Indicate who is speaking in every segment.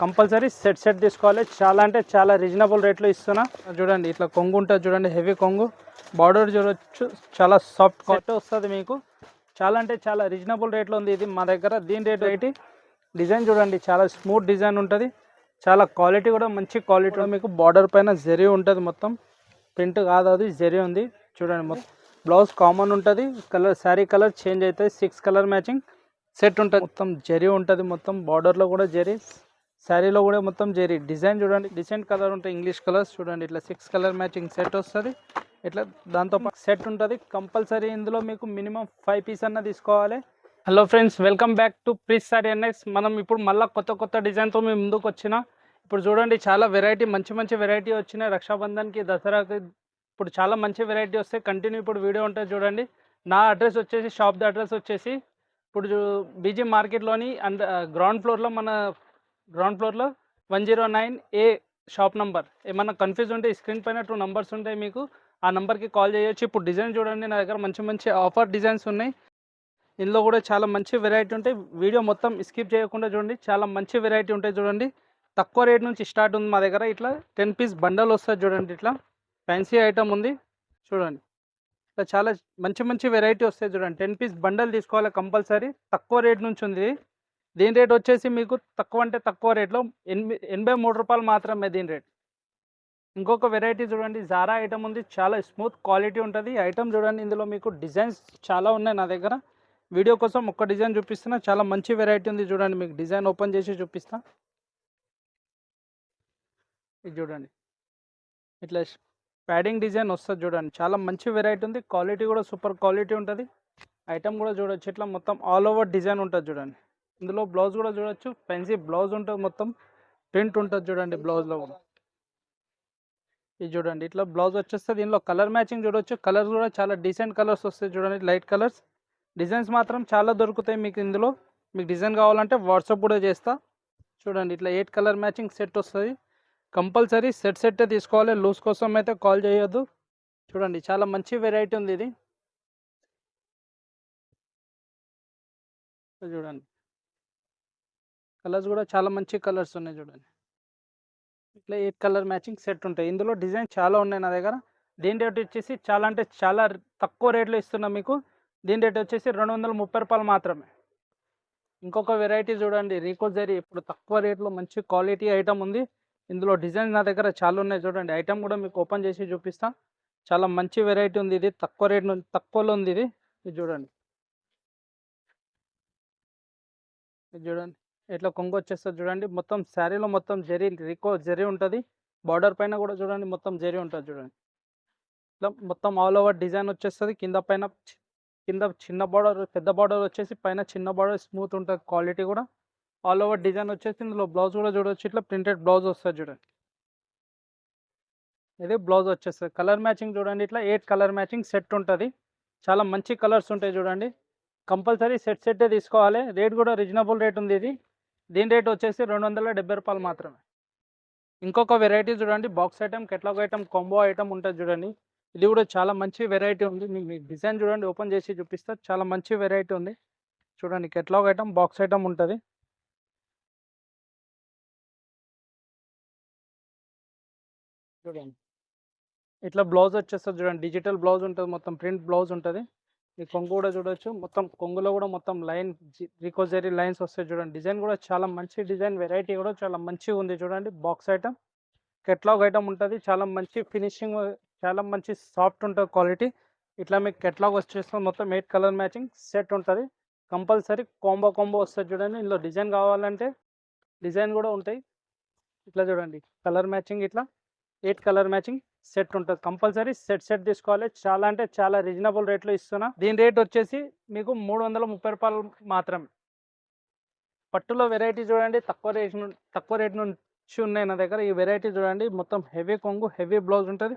Speaker 1: Compulsory set set తీసుకోవాలి. చాలా అంటే చాలా రీజనబుల్ రేట్లో ఇస్తున్నా. చూడండి ఇట్లా కొంగు ఉంటుంది చూడండి హెవీ కొంగు. బార్డర్ చూడొచ్చు చాలా సాఫ్ట్ కాట్ వస్తుంది మీకు. చాలా అంటే చాలా రీజనబుల్ రేట్లో ఉంది ఇది మా దగ్గర. దీని రేట్ ఏంటి? డిజైన్ చూడండి చాలా స్మూత్ డిజైన్ ఉంటుంది. చాలా క్వాలిటీ కూడా మంచి క్వాలిటీ మీకు బార్డర్ పైన జరీ ఉంటుంది మొత్తం. ప్రింట్ కాదు అది జరీ ఉంది. చూడండి మొత్తం. బ్లౌజ్ కామన్ ఉంటుంది. కలర్ శారీ కలర్ చేంజ్ అవుతుంది సిక్స్ కలర్ మ్యాచింగ్. సెట్ ఉంటుంది. మొత్తం జరీ ఉంటుంది మొత్తం. బార్డర్లో కూడా జరీ. శారీలో కూడా మొత్తం జరీ. డిజైన్ చూడండి డిసెంట్ కలర్ ఉంటాయి ఇంగ్లీష్ కలర్స్ చూడండి ఇట్లా సిక్స్ కలర్ మ్యాచింగ్ సెట్ వస్తుంది. ఇట్లా దాంతో సెట్ ఉంటుంది. కంపల్సరీ ఇందులో మీకు మినిమం ఫైవ్ పీస్ అన్న తీసుకోవాలి. Hello friends welcome back to ప్రీస్ sorry NX మనం ఇప్పుడు మళ్ళీ కొత్త కొత్త డిజైన్తో మేము ముందుకు వచ్చిన. ఇప్పుడు చూడండి చాలా వెరైటీ మంచి మంచి వెరైటీ వచ్చినాయి. రక్షాబంధన్కి దసరాకి ఇప్పుడు చాలా మంచి వెరైటీ వస్తాయి. కంటిన్యూ ఇప్పుడు వీడియో ఉంటుంది చూడండి. నా అడ్రస్ వచ్చేసి షాప్ ద అడ్రస్ వచ్చేసి ఇప్పుడు బీజీ మార్కెట్లోని అండ్ గ్రౌండ్ ఫ్లోర్లో మన గ్రౌండ్ ఫ్లోర్లో one zero nine A shop number ఏమన్నా కన్ఫ్యూజ్ ఉంటే స్క్రీన్ పైన టూ నంబర్స్ ఉంటాయి మీకు. ఆ నెంబర్కి కాల్ చేయొచ్చు. ఇప్పుడు డిజైన్ చూడండి నా దగ్గర మంచి మంచి ఆఫర్ డిజైన్స్ ఉన్నాయి. ఇందులో కూడా చాలా మంచి వెరైటీ ఉంటాయి. వీడియో మొత్తం స్కిప్ చేయకుండా చూడండి. చాలా మంచి వెరైటీ ఉంటాయి చూడండి. తక్కువ రేట్ నుంచి స్టార్ట్ ఉంది మా దగ్గర. ఇట్లా టెన్ పీస్ బండల్ వస్తుంది చూడండి ఇట్లా. ఫ్యాన్సీ ఐటమ్ ఉంది. చూడండి. ఇట్లా చాలా మంచి మంచి వెరైటీ వస్తాయి చూడండి. టెన్ పీస్ బండల్ తీసుకోవాలి కంపల్సరీ. తక్కువ రేట్ నుంచి ఉంది. దీని రేట్ వచ్చేసి మీకు తక్కువ అంటే తక్కువ రేట్లో ఎనిమిది ఎనభై మూడు రూపాయలు మాత్రమే దీని రేట్. ఇంకొక వెరైటీ చూడండి జారా ఐటమ్ ఉంది చాలా స్మూత్ క్వాలిటీ ఉంటుంది. ఐటమ్ చూడండి ఇందులో మీకు డిజైన్స్ చాలా ఉన్నాయి నా దగ్గర. వీడియో కోసం ఒక్క డిజైన్ చూపిస్తున్నా చాలా మంచి వెరైటీ ఉంది చూడండి మీకు డిజైన్ ఓపెన్ చేసి చూపిస్తా. ఇది చూడండి ఇట్లా ప్యాడింగ్ డిజైన్ వస్తుంది చూడండి చాలా మంచి వెరైటీ ఉంది. క్వాలిటీ కూడా సూపర్ క్వాలిటీ ఉంటుంది. ఐటమ్ కూడా చూడొచ్చు ఇట్లా మొత్తం ఆల్ ఓవర్ డిజైన్ ఉంటుంది చూడండి. ఇందులో బ్లౌజ్ కూడా చూడొచ్చు. ఫ్యాన్సీ బ్లౌజ్ ఉంటుంది మొత్తం. ప్రింట్ ఉంటుంది చూడండి బ్లౌజ్లో. కూడా ఇది చూడండి ఇట్లా బ్లౌజ్ వచ్చేస్తే దీనిలో కలర్ మ్యాచింగ్ చూడొచ్చు. కలర్స్ కూడా చాలా డీసెంట్ కలర్స్ వస్తాయి చూడండి లైట్ కలర్స్ డిజైన్స్ మాత్రం చాలా దొరుకుతాయి మీకు ఇందులో. మీకు డిజైన్ కావాలంటే వాట్సాప్ కూడా చేస్తా. చూడండి ఇట్లా ఎయిట్ కలర్ మ్యాచింగ్ సెట్ వస్తుంది. కంపల్సరీ సెట్ సెట్టే తీసుకోవాలి. లూజ్ కోసం అయితే కాల్ చేయొద్దు. చూడండి చాలా మంచి వెరైటీ ఉంది ఇది. చూడండి. కలర్స్ కూడా చాలా మంచి కలర్స్ ఉన్నాయి చూడండి. ఇట్లా ఎయిట్ కలర్ మ్యాచింగ్ సెట్ ఉంటాయి. ఇందులో డిజైన్ చాలా ఉన్నాయి నా దగ్గర. దీని రేట్ వచ్చేసి చాలా అంటే చాలా తక్కువ రేట్లో ఇస్తున్నాం మీకు. దీని రేట్ వచ్చేసి రెండు వందల ముప్పై రూపాయలు మాత్రమే. ఇంకొక వెరైటీ చూడండి. రీకో జరీ ఇప్పుడు తక్కువ రేట్లో మంచి క్వాలిటీ ఐటమ్ ఉంది. ఇందులో డిజైన్ నా దగ్గర చాలా ఉన్నాయి చూడండి. ఐటమ్ కూడా మీకు ఓపెన్ చేసి చూపిస్తాను చాలా మంచి వెరైటీ ఉంది ఇది. తక్కువ రేట్ నుంచి తక్కువలో ఉంది ఇది. ఇది చూడండి. ఇది చూడండి. ఇట్లా కొంగు వచ్చేస్తుంది చూడండి. మొత్తం శారీలో మొత్తం జరీ రికో జరీ ఉంటుంది. బార్డర్ పైన కూడా చూడండి మొత్తం జరీ ఉంటుంది చూడండి. ఇట్లా మొత్తం ఆల్ ఓవర్ డిజైన్ వచ్చేస్తుంది. కింద పైన కింద చిన్న బార్డర్ పెద్ద బార్డర్ వచ్చేసి పైన చిన్న బార్డర్ స్మూత్ ఉంటుంది క్వాలిటీ కూడా. ఆల్ ఓవర్ డిజైన్ వచ్చేసి ఇందులో బ్లౌజ్ కూడా చూడొచ్చు. ఇట్లా ప్రింటెడ్ బ్లౌజ్ వస్తుంది చూడండి. ఇది బ్లౌజ్ వచ్చేస్తుంది. కలర్ మ్యాచింగ్ చూడండి. ఇట్లా ఎయిట్ కలర్ మ్యాచింగ్ సెట్ ఉంటుంది. చాలా మంచి కలర్స్ ఉంటాయి చూడండి. కంపల్సరీ సెట్ సెట్టే తీసుకోవాలి. రేట్ కూడా రీజనబుల్ రేట్ ఉంది ఇది. దీని రేట్ వచ్చేసి రెండు వందల డెబ్బై రూపాయలు మాత్రమే. ఇంకొక వెరైటీ చూడండి box item catalogue item combo item ఉంటుంది చూడండి. ఇది కూడా చాలా మంచి వెరైటీ ఉంది. మీకు డిజైన్ చూడండి ఓపెన్ చేసి చూపిస్తా. చాలా మంచి వెరైటీ ఉంది. చూడండి కెట్లాగ్ ఐటమ్ బాక్స్ ఐటమ్ ఉంటుంది. చూడండి. ఇట్లా బ్లౌజ్ వచ్చేస్తుంది చూడండి డిజిటల్ బ్లౌజ్ ఉంటుంది మొత్తం ప్రింట్ బ్లౌజ్ ఉంటుంది. ఈ కొంగు కూడా చూడొచ్చు. మొత్తం కొంగులో కూడా మొత్తం లైన్ రికోజరీ లైన్స్ వస్తాయి చూడండి. డిజైన్ కూడా చాలా మంచి డిజైన్ వెరైటీ కూడా చాలా మంచిగా ఉంది చూడండి. బాక్స్ ఐటమ్ కెట్లాగ్ ఐటమ్ ఉంటుంది. చాలా మంచి ఫినిషింగ్ చాలా మంచి సాఫ్ట్ ఉంటుంది క్వాలిటీ. ఇట్లా మీకు కెట్లాగ్ వచ్చేస్తుంది. మొత్తం ఎయిట్ కలర్ మ్యాచింగ్ సెట్ ఉంటుంది. కంపల్సరీ కాంబో కాంబో వస్తుంది చూడండి. ఇందులో డిజైన్ కావాలంటే డిజైన్ కూడా ఉంటాయి. ఇట్లా చూడండి. కలర్ మ్యాచింగ్ ఇట్లా. Eight colour matching. సెట్ ఉంటుంది. కంపల్సరీ సెట్ సెట్ తీసుకోవాలి. చాలా అంటే చాలా రీజనబుల్ రేట్లో ఇస్తున్నా. దీని రేట్ వచ్చేసి మీకు మూడు వందల ముప్పై రూపాయలు మాత్రమే. పట్టులో వెరైటీ చూడండి. తక్కువ రేట్ తక్కువ రేట్ నుంచి ఉన్నాయి నా దగ్గర. ఈ వెరైటీ చూడండి. మొత్తం హెవీ కొంగు హెవీ బ్లౌజ్ ఉంటుంది.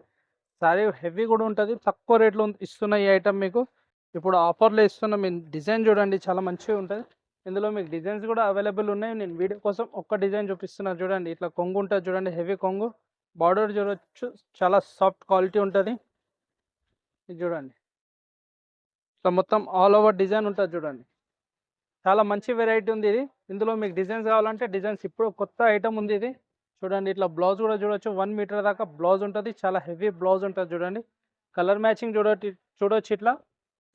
Speaker 1: సారీ హెవీ కూడా ఉంటుంది. తక్కువ రేట్లో ఇస్తున్న ఈ ఐటమ్ మీకు. ఇప్పుడు ఆఫర్లో ఇస్తున్న మీ డిజైన్ చూడండి. చాలా మంచిగా ఉంటుంది. ఇందులో మీకు డిజైన్స్ కూడా అవైలబుల్ ఉన్నాయి. నేను వీడియో కోసం ఒక్క డిజైన్ చూపిస్తున్నాను చూడండి. ఇట్లా కొంగు ఉంటుంది. చూడండి. హెవీ కొంగు. బార్డర్ చూడవచ్చు చాలా సాఫ్ట్ క్వాలిటీ ఉంటుంది. ఇది చూడండి. ఇట్లా మొత్తం ఆల్ ఓవర్ డిజైన్ ఉంటుంది చూడండి. చాలా మంచి వెరైటీ ఉంది ఇది. ఇందులో మీకు డిజైన్స్ కావాలంటే డిజైన్స్ ఇప్పుడు కొత్త ఐటమ్ ఉంది ఇది. చూడండి ఇట్లా బ్లౌజ్ కూడా చూడొచ్చు. వన్ మీటర్ దాకా బ్లౌజ్ ఉంటుంది. చాలా హెవీ బ్లౌజ్ ఉంటుంది చూడండి. కలర్ మ్యాచింగ్ చూడ చూడొచ్చు ఇట్లా.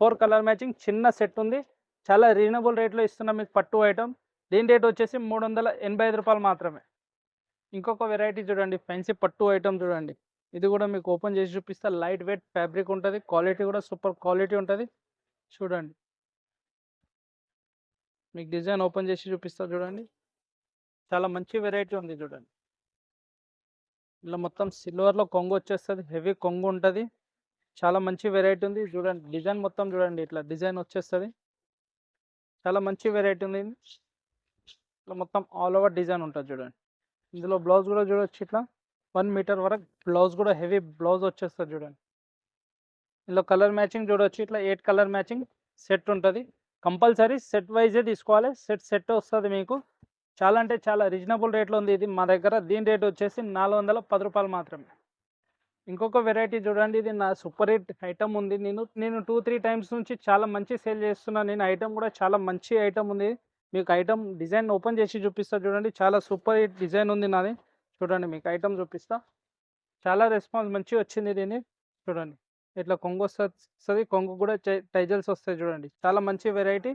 Speaker 1: ఫోర్ కలర్ మ్యాచింగ్ చిన్న సెట్ ఉంది. చాలా రీజనబుల్ రేట్లో ఇస్తున్నాం మీకు పట్టు ఐటమ్. దీని రేట్ వచ్చేసి మూడు వందల ఎనభై ఐదు రూపాయలు మాత్రమే. ఇంకొక వెరైటీ చూడండి ఫ్యాన్సీ పట్టు ఐటమ్ చూడండి. ఇది కూడా మీకు ఓపెన్ చేసి చూపిస్తా. లైట్ వెయిట్ ఫ్యాబ్రిక్ ఉంటుంది. క్వాలిటీ కూడా సూపర్ క్వాలిటీ ఉంటుంది. చూడండి. మీకు డిజైన్ ఓపెన్ చేసి చూపిస్తా చూడండి. చాలా మంచి వెరైటీ ఉంది చూడండి. ఇలా మొత్తం సిల్వర్లో కొంగు వచ్చేస్తుంది. హెవీ కొంగు ఉంటుంది. చాలా మంచి వెరైటీ ఉంది. చూడండి డిజైన్ మొత్తం చూడండి. ఇట్లా డిజైన్ వచ్చేస్తుంది. చాలా మంచి వెరైటీ ఉంది. ఇట్లా మొత్తం ఆల్ ఓవర్ డిజైన్ ఉంటుంది చూడండి. ఇందులో బ్లౌజ్ కూడా చూడొచ్చు ఇట్లా. వన్ మీటర్ వరకు బ్లౌజ్ కూడా హెవీ బ్లౌజ్ వచ్చేస్తుంది చూడండి. ఇందులో కలర్ మ్యాచింగ్ చూడొచ్చు ఇట్లా. ఎయిట్ కలర్ మ్యాచింగ్ సెట్ ఉంటుంది. కంపల్సరీ సెట్ వైజే తీసుకోవాలి. సెట్ సెట్ వస్తుంది మీకు. చాలా అంటే చాలా రీజనబుల్ రేట్లో ఉంది ఇది. మా దగ్గర దీని రేట్ వచ్చేసి నాలుగు వందల పది రూపాయలు మాత్రమే. ఇంకొక వెరైటీ చూడండి. ఇది నా సూపర్ హిట్ ఐటమ్ ఉంది. నేను నేను టూ త్రీ టైమ్స్ నుంచి చాలా మంచి సేల్ చేస్తున్నాను నేను ఐటమ్ కూడా చాలా మంచి ఐటమ్ ఉంది. మీకు ఐటమ్ డిజైన్ ఓపెన్ చేసి చూపిస్తా చూడండి. చాలా సూపర్ హిట్ డిజైన్ ఉంది నాది. చూడండి మీకు ఐటమ్ చూపిస్తా. చాలా రెస్పాన్స్ మంచిగా వచ్చింది దీన్ని చూడండి. ఇట్లా కొంగు వస్తుంది కొంగు కూడా టైజల్స్ వస్తాయి చూడండి. చాలా మంచి వెరైటీ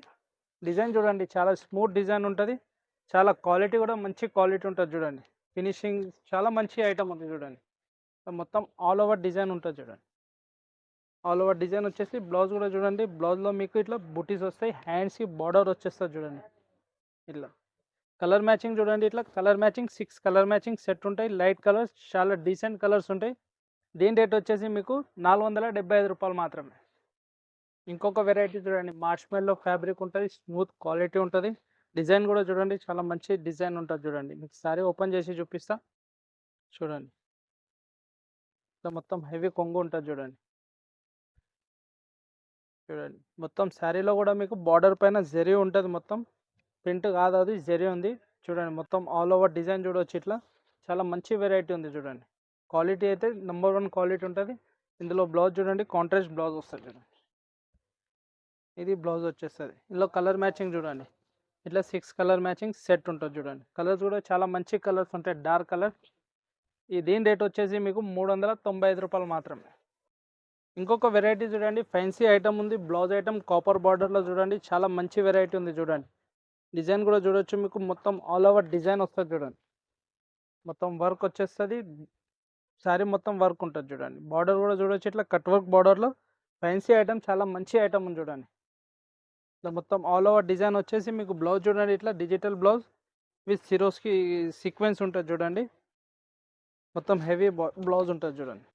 Speaker 1: డిజైన్ చూడండి. చాలా స్మూత్ డిజైన్ ఉంటుంది. చాలా క్వాలిటీ కూడా మంచి క్వాలిటీ ఉంటుంది చూడండి. ఫినిషింగ్ చాలా మంచి ఐటమ్ ఉంది చూడండి. మొత్తం ఆల్ ఓవర్ డిజైన్ ఉంటుంది చూడండి. ఆల్ ఓవర్ డిజైన్ వచ్చేసి బ్లౌజ్ కూడా చూడండి. బ్లౌజ్లో మీకు ఇట్లా బుటీస్ వస్తాయి. హ్యాండ్స్కి బార్డర్ వచ్చేస్తుంది చూడండి. ఇట్లా. కలర్ మ్యాచింగ్ చూడండి ఇట్లా. Colour matching six colour matching set ఉంటాయి. లైట్ కలర్స్ చాలా డీసెంట్ కలర్స్ ఉంటాయి. దీని రేట్ వచ్చేసి మీకు నాలుగు వందల ఐదు రూపాయలు మాత్రమే. ఇంకొక వెరైటీ చూడండి. మార్ష్మెల్లో ఫ్యాబ్రిక్ ఉంటుంది. స్మూత్ క్వాలిటీ ఉంటుంది. డిజైన్ కూడా చూడండి. చాలా మంచి డిజైన్ ఉంటుంది చూడండి. మీకు సారీ ఓపెన్ చేసి చూపిస్తా. చూడండి. ఇట్లా మొత్తం హెవీ కొంగు ఉంటుంది చూడండి. చూడండి. మొత్తం శారీలో కూడా మీకు బార్డర్ పైన జరీ ఉంటుంది మొత్తం. ప్రింట్ కాదు అది జరి ఉంది. చూడండి మొత్తం ఆల్ ఓవర్ డిజైన్ చూడవచ్చు ఇట్లా. చాలా మంచి వెరైటీ ఉంది చూడండి. క్వాలిటీ అయితే నెంబర్ వన్ క్వాలిటీ ఉంటుంది. ఇందులో బ్లౌజ్ చూడండి కాంట్రాస్ట్ బ్లౌజ్ వస్తుంది చూడండి. ఇది బ్లౌజ్ వచ్చేస్తుంది. ఇందులో కలర్ మ్యాచింగ్ చూడండి. ఇట్లా సిక్స్ కలర్ మ్యాచింగ్ సెట్ ఉంటుంది చూడండి. కలర్స్ కూడా చాలా మంచి కలర్స్ ఉంటాయి డార్క్ కలర్. ఈ దీని రేట్ వచ్చేసి మీకు మూడు వందల తొంభై ఐదు రూపాయలు మాత్రమే. ఇంకొక వెరైటీ చూడండి ఫ్యాన్సీ ఐటమ్ ఉంది. బ్లౌజ్ ఐటమ్ కాపర్ బార్డర్లో చూడండి చాలా మంచి వెరైటీ ఉంది చూడండి. డిజైన్ కూడా చూడొచ్చు. మీకు మొత్తం ఆల్ ఓవర్ డిజైన్ వస్తుంది చూడండి. మొత్తం వర్క్ వచ్చేస్తుంది. శారీ మొత్తం వర్క్ ఉంటుంది చూడండి. బార్డర్ కూడా చూడొచ్చు. ఇట్లా కట్ వర్క్ బార్డర్లో ఫ్యాన్సీ ఐటమ్ చాలా మంచి ఐటమ్ ఉంది చూడండి. ఇట్లా మొత్తం ఆల్ ఓవర్ డిజైన్ వచ్చేసి మీకు బ్లౌజ్ చూడండి. ఇట్లా digital blouse with Swarovski sequence ఉంటుంది చూడండి. మొత్తం హెవీ బ్లౌజ్ ఉంటుంది చూడండి.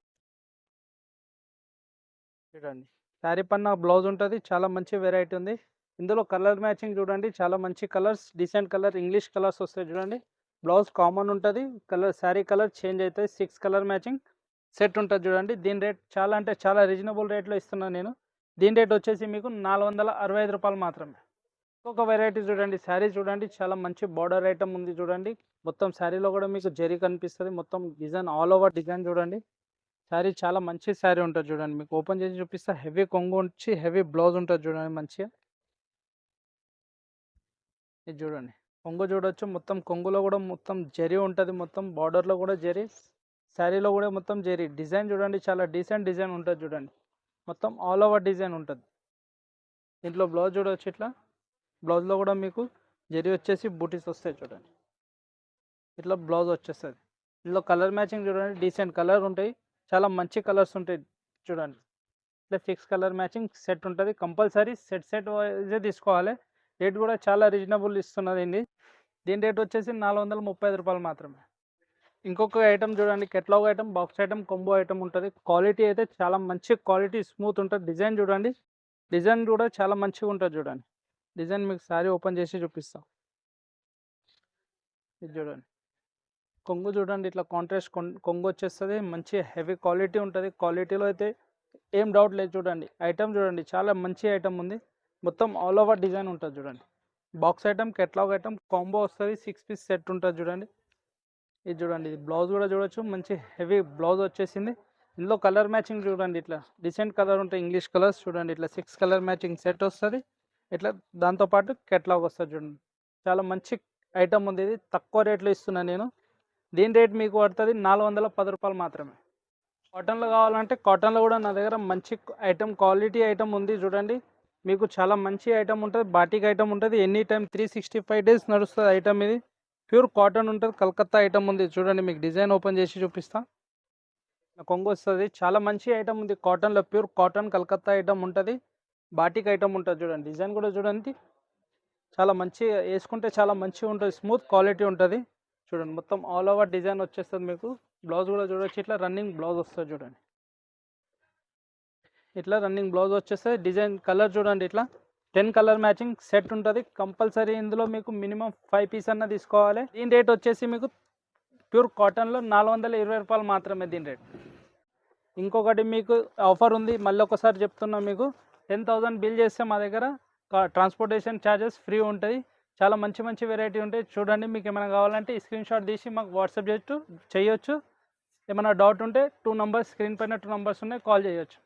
Speaker 1: చూడండి. శారీ పన్న బ్లౌజ్ ఉంటుంది. చాలా మంచి వెరైటీ ఉంది. ఇందులో కలర్ మ్యాచింగ్ చూడండి. చాలా మంచి colours decent colour English colours వస్తాయి చూడండి. బ్లౌజ్ కామన్ ఉంటుంది. కలర్ శారీ కలర్ చేంజ్ అవుతుంది సిక్స్ కలర్ మ్యాచింగ్ సెట్ ఉంటుంది చూడండి. దీని రేట్ చాలా అంటే చాలా రీజనబుల్ రేట్లో ఇస్తున్నాను నేను. దీని రేట్ వచ్చేసి మీకు నాలుగు వందల అరవై ఐదు రూపాయలు మాత్రమే. ఇంకొక వెరైటీ చూడండి. శారీ చూడండి. చాలా మంచి బార్డర్ ఐటమ్ ఉంది చూడండి. మొత్తం శారీలో కూడా మీకు జరీ కనిపిస్తుంది. మొత్తం డిజైన్ ఆల్ ఓవర్ డిజైన్ చూడండి. శారీ చాలా మంచి శారీ ఉంటుంది చూడండి. మీకు ఓపెన్ చేసి చూపిస్తే. హెవీ కొంగు వచ్చి హెవీ బ్లౌజ్ ఉంటుంది చూడండి మంచిగా. ఇది చూడండి. కొంగు చూడొచ్చు. మొత్తం కొంగులో కూడా మొత్తం జరీ ఉంటుంది. మొత్తం బార్డర్లో కూడా జరీ శారీలో కూడా మొత్తం జరీ. డిజైన్ చూడండి. చాలా డీసెంట్ డిజైన్ ఉంటుంది చూడండి. మొత్తం ఆల్ ఓవర్ డిజైన్ ఉంటుంది. దీంట్లో బ్లౌజ్ చూడవచ్చు ఇట్లా. బ్లౌజ్లో కూడా మీకు జరీ వచ్చేసి బూటీస్ వస్తాయి చూడండి. ఇట్లా బ్లౌజ్ వచ్చేస్తుంది. ఇందులో కలర్ మ్యాచింగ్ చూడండి. డీసెంట్ కలర్ ఉంటాయి. చాలా మంచి కలర్స్ ఉంటాయి చూడండి. ఇట్లా ఫిక్స్ కలర్ మ్యాచింగ్ సెట్ ఉంటుంది. కంపల్సరీ సెట్ సెట్ వైజే తీసుకోవాలి. రేట్ కూడా చాలా రీజనబుల్ ఇస్తున్నదండి. దీని రేట్ వచ్చేసి నాలుగు వందల ముప్పై ఐదు రూపాయలు మాత్రమే. ఇంకొక ఐటమ్ చూడండి catalogue item box item combo item ఉంటుంది. క్వాలిటీ అయితే చాలా మంచి క్వాలిటీ స్మూత్ ఉంటుంది. డిజైన్ చూడండి డిజైన్ కూడా చాలా మంచిగా ఉంటుంది చూడండి. డిజైన్ మీకు సారీ ఓపెన్ చేసి చూపిస్తాం. ఇది చూడండి. కొంగు చూడండి ఇట్లా కాంట్రాస్ట్ కొంగు వచ్చేస్తుంది. మంచి హెవీ క్వాలిటీ ఉంటుంది. క్వాలిటీలో అయితే ఏం డౌట్ లేదు చూడండి. ఐటమ్ చూడండి చాలా మంచి ఐటమ్ ఉంది. మొత్తం ఆల్ ఓవర్ డిజైన్ ఉంటుంది చూడండి. Box item catalogue item combo వస్తుంది సిక్స్ పీస్ సెట్ ఉంటుంది చూడండి. ఇది చూడండి ఇది బ్లౌజ్ కూడా చూడొచ్చు. మంచి హెవీ బ్లౌజ్ వచ్చేసింది. ఇందులో కలర్ మ్యాచింగ్ చూడండి ఇట్లా. డిసెంట్ కలర్ ఉంటాయి ఇంగ్లీష్ కలర్స్ చూడండి ఇట్లా. సిక్స్ కలర్ మ్యాచింగ్ సెట్ వస్తుంది. ఇట్లా దాంతోపాటు కెట్లాగ్ వస్తుంది చూడండి. చాలా మంచి ఐటమ్ ఉంది ఇది. తక్కువ రేట్లో ఇస్తున్నాను నేను. దీని రేట్ మీకు పడుతుంది నాలుగు వందల పది రూపాయలు మాత్రమే. కాటన్లో కావాలంటే కాటన్లో కూడా నా దగ్గర మంచి ఐటమ్ క్వాలిటీ ఐటమ్ ఉంది చూడండి. మీకు చాలా మంచి ఐటమ్ ఉంటుంది బాటిక్ ఐటమ్ ఉంటుంది. Any time three sixty five days నడుస్తుంది ఐటమ్ ఇది. ప్యూర్ కాటన్ ఉంటుంది కలకత్తా ఐటమ్ ఉంది. చూడండి మీకు డిజైన్ ఓపెన్ చేసి చూపిస్తా. కొంగు వస్తుంది. చాలా మంచి ఐటమ్ ఉంది కాటన్లో. ప్యూర్ కాటన్ కలకత్తా ఐటమ్ ఉంటుంది. బాటిక్ ఐటమ్ ఉంటుంది చూడండి. డిజైన్ కూడా చూడండి. చాలా మంచి వేసుకుంటే చాలా మంచిగా ఉంటుంది. స్మూత్ క్వాలిటీ ఉంటుంది. చూడండి మొత్తం ఆల్ ఓవర్ డిజైన్ వచ్చేస్తుంది మీకు. బ్లౌజ్ కూడా చూడొచ్చు. ఇట్లా రన్నింగ్ బ్లౌజ్ వస్తుంది చూడండి. ఇట్లా రన్నింగ్ బ్లౌజ్ వచ్చేస్తే డిజైన్ కలర్ చూడండి ఇట్లా. టెన్ కలర్ మ్యాచింగ్ సెట్ ఉంటుంది. కంపల్సరీ ఇందులో మీకు మినిమం ఫైవ్ పీస్ అన్న తీసుకోవాలి. దీని రేట్ వచ్చేసి మీకు ప్యూర్ కాటన్లో నాలుగు వందల ఇరవై రూపాయలు మాత్రమే దీని రేట్. ఇంకొకటి మీకు ఆఫర్ ఉంది. మళ్ళీ ఒకసారి చెప్తున్నా మీకు. టెన్ థౌజండ్ బిల్ చేస్తే మా దగ్గర ట్రాన్స్పోర్టేషన్ ఛార్జెస్ ఫ్రీ ఉంటుంది. చాలా మంచి మంచి వెరైటీ ఉంటాయి. చూడండి మీకు ఏమైనా కావాలంటే స్క్రీన్ షాట్ తీసి మాకు వాట్సాప్ చేయొచ్చు చేయొచ్చు. ఏమైనా డౌట్ ఉంటే టూ నంబర్స్ స్క్రీన్ పైన టూ నంబర్స్ ఉన్నాయి కాల్ చేయొచ్చు.